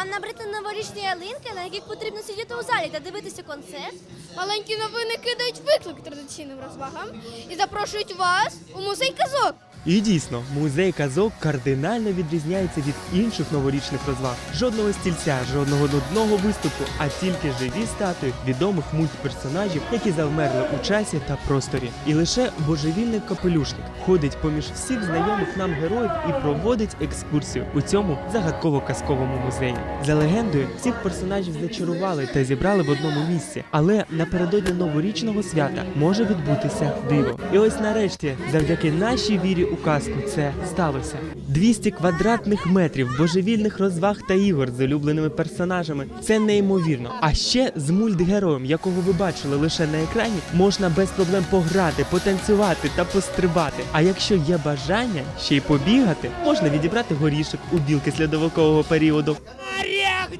Вам набрити новорічні ялинки, на яких потрібно сидіти у залі та дивитися концерт? Маленькі новини кидають виклик традиційним розвагам і запрошують вас у музей казок. І дійсно, музей казок кардинально відрізняється від інших новорічних розваг. Жодного стільця, жодного нудного виступу, а тільки живі статуї відомих мультперсонажів, які завмерли у часі та просторі. І лише божевільний капелюшник ходить поміж всіх знайомих нам героїв і проводить екскурсію у цьому загадково-казковому музеї. За легендою, всіх персонажів зачарували та зібрали в одному місці, але напередодні новорічного свята може відбутися диво. І ось нарешті, завдяки нашій вірі у казку, це сталося. 200 квадратних метрів божевільних розваг та ігор з улюбленими персонажами. Це неймовірно. А ще з мультгероєм, якого ви бачили лише на екрані, можна без проблем пограти, потанцювати та пострибати. А якщо є бажання ще й побігати, можна відібрати горішок у білки слідовикового періоду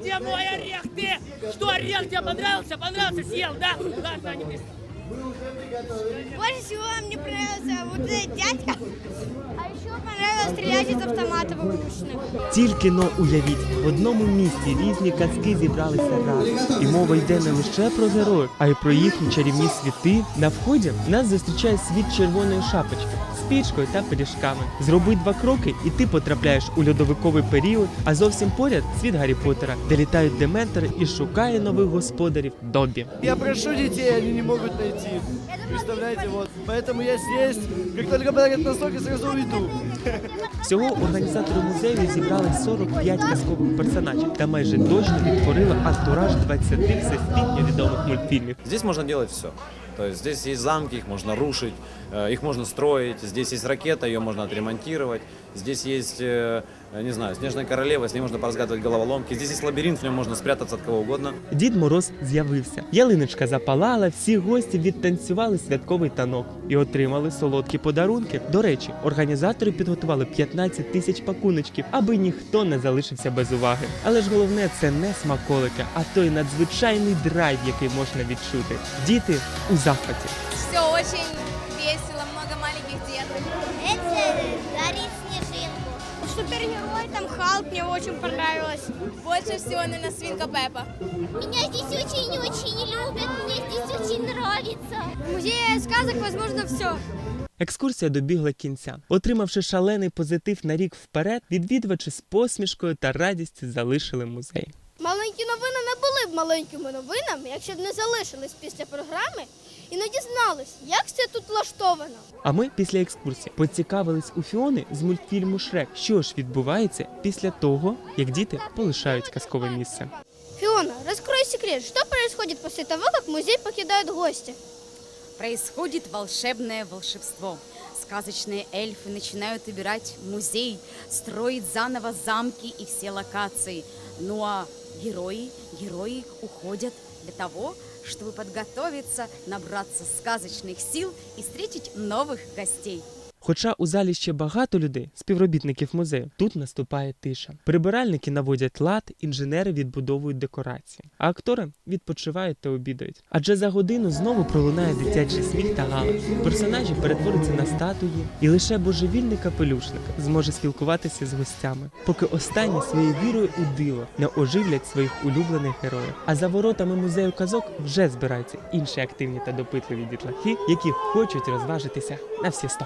Орех, где мой орех? Ты что, орех тебе понравился? Понравился, съел, да? Ладно, не пизд- Больше всего мне понравился вот этот дядька. А еще понравилось стрелять из автоматов игрушечных. Тільки но уявіть, в одному місці різні казки зібралися разом. І мова йде не лише про героїв, а й про їхні чарівні світи. На вході нас зустрічає світ червоної шапочки з пічкою та пиріжками. Зроби два кроки, і ти потрапляєш у льодовиковий період, а зовсім поряд світ Гаррі Поттера, де літають дементори і шукає нових господарів Добі. Я прошу детей, они не могут найти. Представляете, вот. Поэтому я здесь. Как только подарят носок, я сразу уйду. Всього організатори музею зібрали 45 казкових персонажів та майже точно відтворили антураж 20 всесвітньо відомих мультфільмів. Здесь можно делать все. То есть здесь есть замки, их можно рушить, э, их можно строить. Здесь есть ракета, ее можно отремонтировать. Здесь есть, э, не знаю, снежная королева, с ней можно поразгадывать головоломки. Здесь есть лабиринт, в нем можно спрятаться от кого угодно. Дід Мороз з'явився. Ялиночка запалала, всі гості відтанцювали святковий танок і отримали солодкі подарунки. До речі, організатори підготували 15 тисяч пакуночків, аби ніхто не залишився без уваги. Але ж головне це не смаколики, а той надзвичайний драйв, який можна відчути. Діти у захваті. Все очень весело, много маленьких деток. Это дарить снежинку. Супергерой там Халк мне очень понравилось. Больше всего, наверное, свинка Пеппа. Меня здесь очень-очень любят, мне здесь очень нравится. В музее сказок возможно все. Екскурсія добігла кінця. Отримавши шалений позитив на рік вперед, відвідувачі з посмішкою та радістю залишили музей. Маленькі новини не були б маленькими новинами, якщо б не залишились після програми і не дізнались, як це тут влаштовано. А ми після екскурсії поцікавились у Фіони з мультфільму Шрек, що ж відбувається після того, як діти полишають казкове місце. Фиона, раскрой секрет, что происходит после того, как музей покидают гости? происходит волшебное волшебство. Сказочные эльфы начинают убирать музей, строить заново замки и все локации. Ну а герои, герои уходят для того, чтобы подготовиться, набраться сказочных сил и встретить новых гостей. Хоча у залі ще багато людей, співробітників музею, тут наступає тиша. Прибиральники наводять лад, інженери відбудовують декорації, а актори відпочивають та обідають. Адже за годину знову пролунає дитячий сміх та галас. Персонажі перетворяться на статуї, і лише божевільний капелюшник зможе спілкуватися з гостями, поки останні своєю вірою у диво не оживлять своїх улюблених героїв. А за воротами музею казок вже збираються інші активні та допитливі дітлахи, які хочуть розважитися на всі сто.